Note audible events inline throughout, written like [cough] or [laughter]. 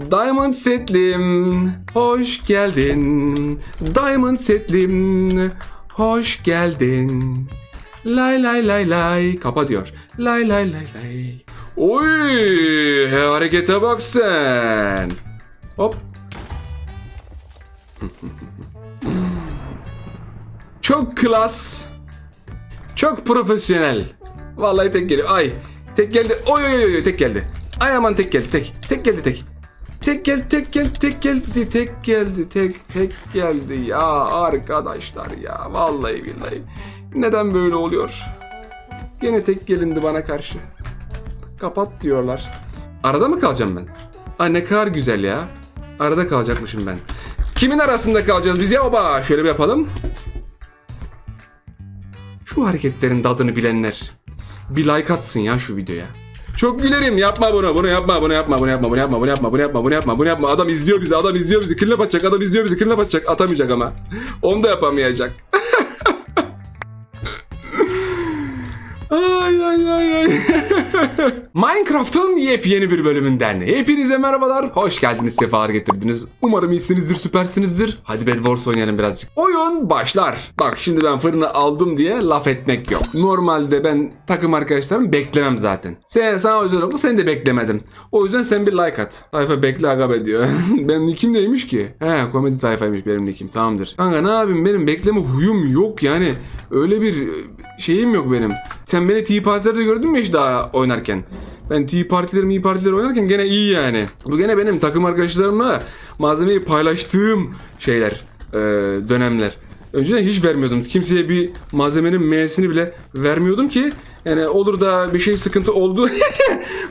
Diamond setlim, hoş geldin. Diamond setlim, hoş geldin. Lay lay lay lay. Kapa diyor. Lay lay lay lay. Oy, harekete bak sen. Hop. [laughs] Çok klas. Çok profesyonel. Vallahi tek geliyor. Ay. Tek geldi. Oy oy oy, tek geldi. Ay aman tek geldi tek. Tek geldi tek. Tek geldi tek geldi tek geldi tek geldi tek tek geldi ya arkadaşlar ya vallahi billahi. Neden böyle oluyor? Gene tek gelindi bana karşı. Kapat diyorlar. Arada mı kalacağım ben? Ay ne kadar güzel ya. Arada kalacakmışım ben. Kimin arasında kalacağız biz ya baba? Şöyle bir yapalım. Şu hareketlerin tadını bilenler bir like atsın ya şu videoya. Çok gülerim. Yapma bunu. Bunu yapma. Bunu yapma. Bunu yapma. Bunu yapma. Bunu yapma. Bunu yapma. Bunu yapma. Bunu yapma. Adam izliyor bizi. Adam izliyor bizi. Killap atacak. Adam izliyor bizi. Killap atacak. Atamayacak ama. Onu da yapamayacak. ay [laughs] ay ay ay. [laughs] Minecraft'ın yepyeni bir bölümünden hepinize merhabalar. Hoş geldiniz, sefalar getirdiniz. Umarım iyisinizdir, süpersinizdir. Hadi Bed oynayalım birazcık. Oyun başlar. Bak şimdi ben fırını aldım diye laf etmek yok. Normalde ben takım arkadaşlarımı beklemem zaten. Sen, sana özel oldu seni de beklemedim. O yüzden sen bir like at. Tayfa bekle aga be diyor. [laughs] benim nickim neymiş ki? He komedi tayfaymış benim nickim tamamdır. Kanka ne yapayım benim bekleme huyum yok yani. Öyle bir şeyim yok benim. Sen beni Tea Party'lerde gördün mü hiç daha oynarken? Ben Tea Parti'leri mi Parti'leri oynarken gene iyi yani. Bu gene benim takım arkadaşlarımla malzemeyi paylaştığım şeyler, e, dönemler. Önceden hiç vermiyordum. Kimseye bir malzemenin M'sini bile vermiyordum ki yani olur da bir şey sıkıntı oldu.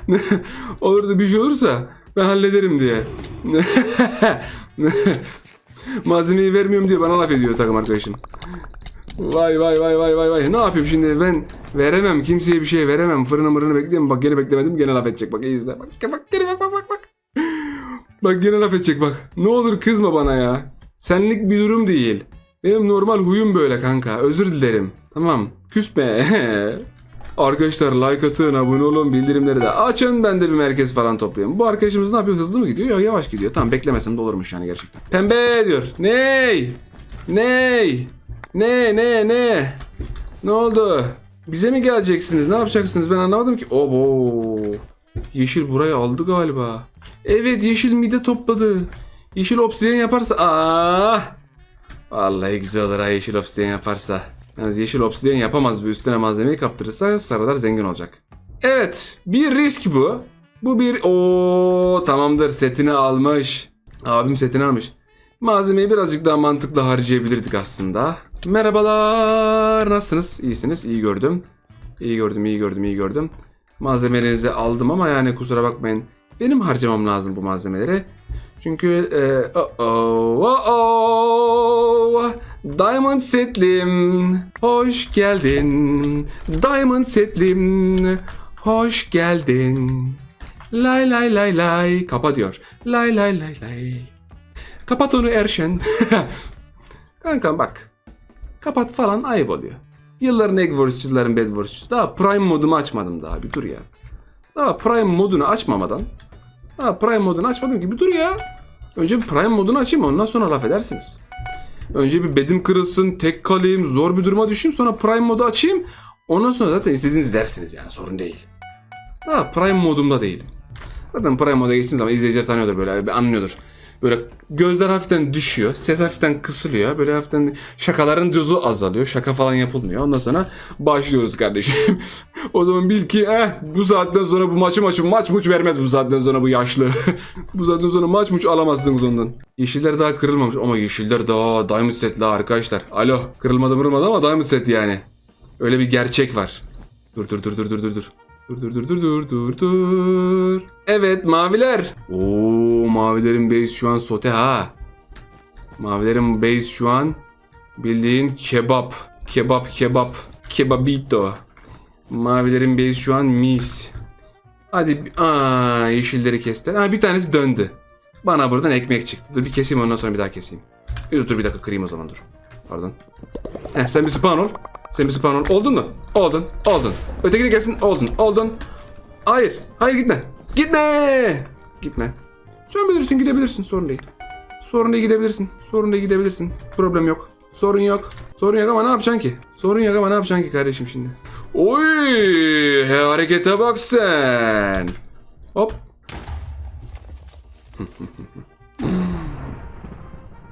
[laughs] olur da bir şey olursa ben hallederim diye. [laughs] Malzemeyi vermiyorum diye bana laf ediyor takım arkadaşım. Vay vay vay vay vay vay. Ne yapayım şimdi ben veremem kimseye bir şey veremem. Fırını mırını bekliyorum. Bak gene beklemedim gene laf edecek. Bak izle. Bak bak gene bak bak bak bak. Bak gene laf edecek bak. Ne olur kızma bana ya. Senlik bir durum değil. Benim normal huyum böyle kanka. Özür dilerim. Tamam. Küsme. [laughs] Arkadaşlar like atın, abone olun, bildirimleri de açın. Ben de bir merkez falan toplayayım. Bu arkadaşımız ne yapıyor? Hızlı mı gidiyor? Yok yavaş gidiyor. Tamam beklemesem de olurmuş yani gerçekten. Pembe diyor. Ney? Ney? Ne ne ne? Ne oldu? Bize mi geleceksiniz? Ne yapacaksınız? Ben anlamadım ki. Obo. Yeşil burayı aldı galiba. Evet yeşil mide topladı. Yeşil obsidiyen yaparsa. Aa! Vallahi güzel olur ha yeşil obsidiyen yaparsa. Yalnız yeşil obsidiyen yapamaz ve üstüne malzemeyi kaptırırsa sarılar zengin olacak. Evet bir risk bu. Bu bir o tamamdır setini almış. Abim setini almış. Malzemeyi birazcık daha mantıklı harcayabilirdik aslında. Merhabalar. Nasılsınız? İyisiniz. İyi gördüm. İyi gördüm, iyi gördüm, iyi gördüm. Malzemelerinizi aldım ama yani kusura bakmayın. Benim harcamam lazım bu malzemeleri. Çünkü e, oh, oh, oh, Diamond setlim, hoş geldin. Diamond setlim, hoş geldin. Lay lay lay lay. Kapa diyor. Lay lay lay lay. Kapat onu Erşen. [laughs] Kankam bak. Kapat falan ayıp oluyor. Yılların Egg Wars, yılların Bed Wars. Daha Prime modumu açmadım daha bir dur ya. Daha Prime modunu açmamadan. Daha Prime modunu açmadım ki bir dur ya. Önce bir Prime modunu açayım ondan sonra laf edersiniz. Önce bir bedim kırılsın, tek kalayım, zor bir duruma düşeyim sonra Prime modu açayım. Ondan sonra zaten istediğiniz dersiniz yani sorun değil. Daha Prime modumda değilim. Zaten Prime moda geçtiğim zaman izleyiciler tanıyordur böyle anlıyordur. Böyle gözler hafiften düşüyor, ses hafiften kısılıyor. Böyle hafiften şakaların dozu azalıyor. Şaka falan yapılmıyor. Ondan sonra başlıyoruz kardeşim. [laughs] o zaman bil ki eh bu saatten sonra bu maçı maçı maç muç vermez bu saatten sonra bu yaşlı. [laughs] bu saatten sonra maç muç alamazsınız ondan. Yeşiller daha kırılmamış ama yeşiller daha diamond setli arkadaşlar. Alo kırılmadı kırılmadı ama diamond set yani. Öyle bir gerçek var. Dur dur dur dur dur dur dur. Dur dur dur dur dur dur dur. Evet maviler. Oo mavilerin base şu an sote ha. Mavilerin base şu an bildiğin kebap. Kebap kebap. Kebabito. Mavilerin base şu an mis. Hadi aa yeşilleri kestiler. Ha bir tanesi döndü. Bana buradan ekmek çıktı. Dur bir keseyim ondan sonra bir daha keseyim. Dur, dur bir dakika kırayım o zaman dur. Pardon. Heh, sen bir spawn ol. Sen bir spawn ol. Oldun mu? Oldun. Oldun. Ötekine gelsin. Oldun. Oldun. Hayır. Hayır gitme. Gitme. Gitme. Sen bilirsin gidebilirsin sorun değil. Sorun değil gidebilirsin. Sorun değil gidebilirsin. Problem yok. Sorun yok. Sorun yok ama ne yapacaksın ki? Sorun yok ama ne yapacaksın ki kardeşim şimdi? Oy! He, harekete bak sen. Hop. [laughs]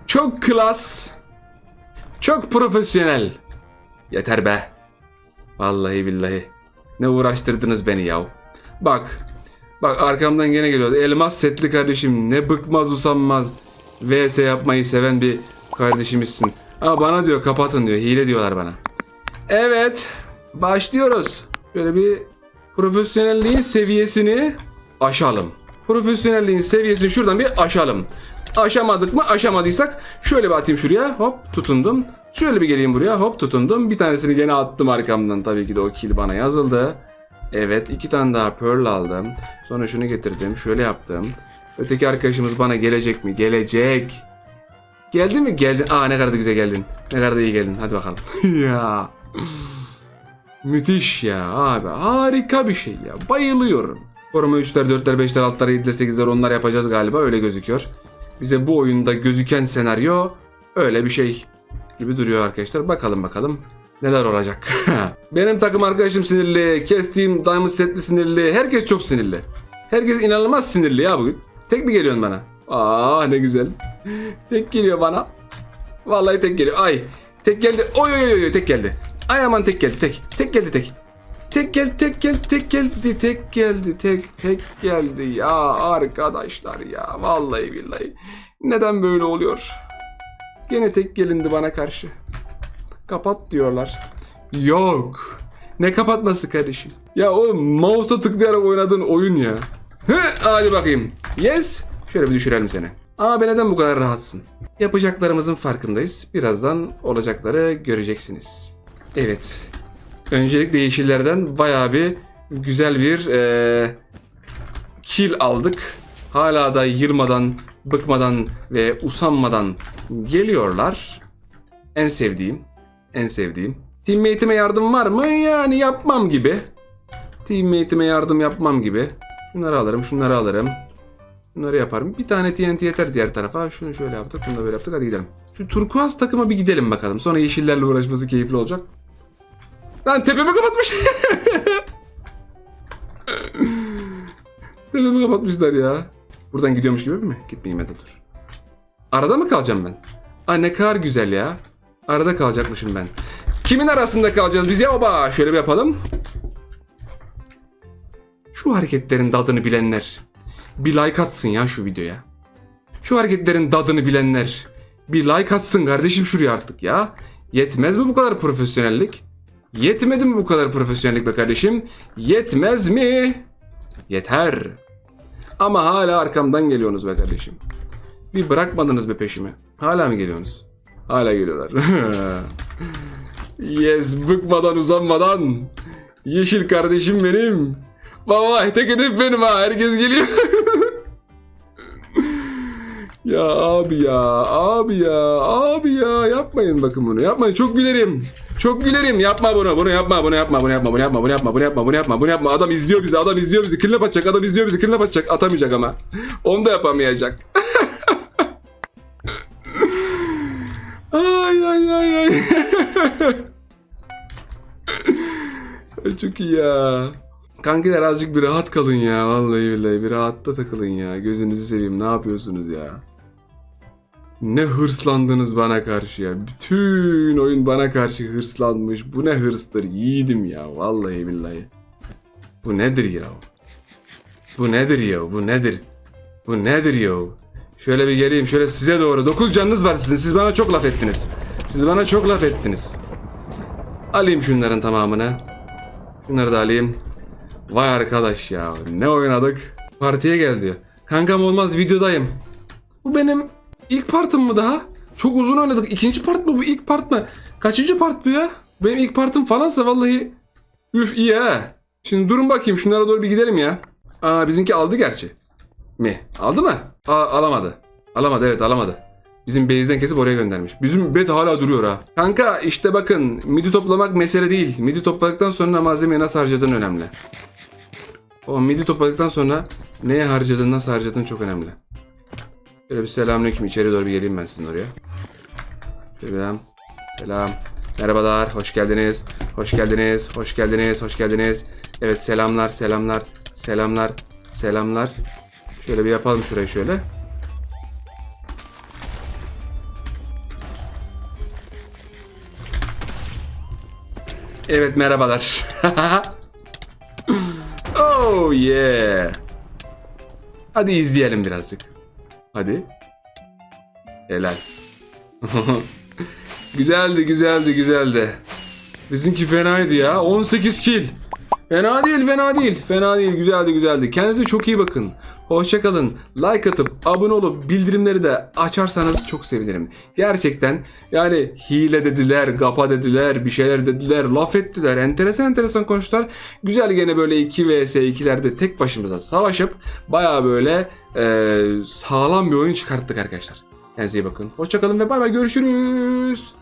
Çok klas. Çok profesyonel. Yeter be. Vallahi billahi. Ne uğraştırdınız beni yav. Bak. Bak arkamdan gene geliyor. Elmas setli kardeşim. Ne bıkmaz usanmaz. VS yapmayı seven bir kardeşimizsin. Ama bana diyor kapatın diyor. Hile diyorlar bana. Evet. Başlıyoruz. Böyle bir profesyonelliğin seviyesini aşalım. Profesyonelliğin seviyesini şuradan bir aşalım. Aşamadık mı? Aşamadıysak şöyle bir atayım şuraya. Hop tutundum. Şöyle bir geleyim buraya. Hop tutundum. Bir tanesini gene attım arkamdan. Tabii ki de o kill bana yazıldı. Evet iki tane daha pearl aldım. Sonra şunu getirdim. Şöyle yaptım. Öteki arkadaşımız bana gelecek mi? Gelecek. Geldi mi? Geldin. Aa ne kadar da güzel geldin. Ne kadar da iyi geldin. Hadi bakalım. [laughs] ya. Müthiş ya abi. Harika bir şey ya. Bayılıyorum. Koruma 3'ler, 4'ler, 5'ler, 6'lar, 7'ler, 8'ler onlar yapacağız galiba. Öyle gözüküyor. Bize bu oyunda gözüken senaryo öyle bir şey gibi duruyor arkadaşlar. Bakalım bakalım neler olacak. [laughs] Benim takım arkadaşım sinirli. Kestiğim Diamond setli sinirli. Herkes çok sinirli. Herkes inanılmaz sinirli ya bugün. Tek mi geliyorsun bana? Aa ne güzel. [laughs] Tek geliyor bana. Vallahi tek geliyor. Ay. Tek geldi. Oy oy oy oy tek geldi. Ay aman tek geldi tek. Tek geldi tek. Tek geldi tek geldi tek geldi tek geldi tek tek geldi ya arkadaşlar ya vallahi billahi. Neden böyle oluyor? Gene tek gelindi bana karşı. Kapat diyorlar. Yok. Ne kapatması kardeşim? Ya o mouse'a tıklayarak oynadığın oyun ya. Hadi bakayım. Yes. Şöyle bir düşürelim seni. Abi neden bu kadar rahatsın? Yapacaklarımızın farkındayız. Birazdan olacakları göreceksiniz. Evet. Öncelikle yeşillerden bayağı bir güzel bir eee kill aldık. Hala da yılmadan, bıkmadan ve usanmadan geliyorlar. En sevdiğim, en sevdiğim. Teammate'ime yardım var mı? Yani yapmam gibi. Teammate'ime yardım yapmam gibi. Şunları alırım, şunları alırım. Bunları yaparım. Bir tane TNT yeter diğer tarafa. Şunu şöyle yaptık, bunu da böyle yaptık. Hadi gidelim. Şu turkuaz takıma bir gidelim bakalım. Sonra yeşillerle uğraşması keyifli olacak. Lan tepemi kapatmış. [laughs] tepemi kapatmışlar ya. Buradan gidiyormuş gibi mi? Gitmeyeyim hadi dur. Arada mı kalacağım ben? Ay ne kadar güzel ya. Arada kalacakmışım ben. Kimin arasında kalacağız biz ya baba? Şöyle bir yapalım. Şu hareketlerin tadını bilenler. Bir like atsın ya şu videoya. Şu hareketlerin tadını bilenler. Bir like atsın kardeşim şuraya artık ya. Yetmez mi bu kadar profesyonellik? Yetmedi mi bu kadar profesyonellik be kardeşim? Yetmez mi? Yeter. Ama hala arkamdan geliyorsunuz be kardeşim. Bir bırakmadınız be peşimi. Hala mı geliyorsunuz? Hala geliyorlar. [laughs] yes bıkmadan uzanmadan. Yeşil kardeşim benim. Baba tek hedef benim ha. Herkes geliyor. [laughs] ya abi ya abi ya abi ya yapmayın bakın bunu yapmayın çok gülerim. Çok gülerim yapma bunu bunu yapma bunu yapma bunu yapma bunu yapma bunu yapma bunu yapma bunu yapma bunu yapma adam izliyor bizi adam izliyor bizi kırlap atacak adam izliyor bizi kırlap atacak atamayacak ama onu da yapamayacak. Ay ay ay ay. [laughs] Çok iyi ya. Kankiler azıcık bir rahat kalın ya. Vallahi billahi bir rahatta takılın ya. Gözünüzü seveyim ne yapıyorsunuz ya? Ne hırslandınız bana karşı ya. Bütün oyun bana karşı hırslanmış. Bu ne hırstır yiğidim ya. Vallahi billahi. Bu nedir ya? Bu nedir ya? Bu nedir? Bu nedir ya? Şöyle bir geleyim şöyle size doğru. 9 canınız var sizin. Siz bana çok laf ettiniz. Siz bana çok laf ettiniz. Alayım şunların tamamını. Şunları da alayım. Vay arkadaş ya ne oynadık. Partiye gel diyor. Kankam olmaz videodayım. Bu benim ilk partım mı daha? Çok uzun oynadık. İkinci part mı bu ilk part mı? Kaçıncı part bu ya? Benim ilk partım falansa vallahi üf iyi ha. Şimdi durun bakayım şunlara doğru bir gidelim ya. Aa bizimki aldı gerçi. Mi? Aldı mı? Aa, alamadı. Alamadı evet alamadı. Bizim base'den kesip oraya göndermiş. Bizim bed hala duruyor ha. Kanka işte bakın midi toplamak mesele değil. Midi topladıktan sonra malzemeyi nasıl harcadığın önemli. O midi topladıktan sonra neye harcadığın nasıl harcadığın çok önemli. Şöyle bir selamünaleyküm içeri doğru bir geleyim ben sizin oraya. Selam. Selam. Merhabalar, hoş geldiniz. Hoş geldiniz, hoş geldiniz, hoş geldiniz. Evet selamlar, selamlar, selamlar, selamlar. Şöyle bir yapalım şurayı şöyle. Evet merhabalar. [laughs] oh yeah. Hadi izleyelim birazcık. Hadi. Helal. [laughs] güzeldi güzeldi güzeldi. Bizimki fenaydı ya. 18 kill. Fena değil fena değil. Fena değil güzeldi güzeldi. Kendinize çok iyi bakın. Hoşçakalın. Like atıp abone olup bildirimleri de açarsanız çok sevinirim. Gerçekten yani hile dediler, gapa dediler, bir şeyler dediler, laf ettiler. Enteresan enteresan konuştular. Güzel gene böyle 2 vs 2'lerde tek başımıza savaşıp baya böyle e, sağlam bir oyun çıkarttık arkadaşlar. Kendinize iyi bakın. Hoşçakalın ve bay bay görüşürüz.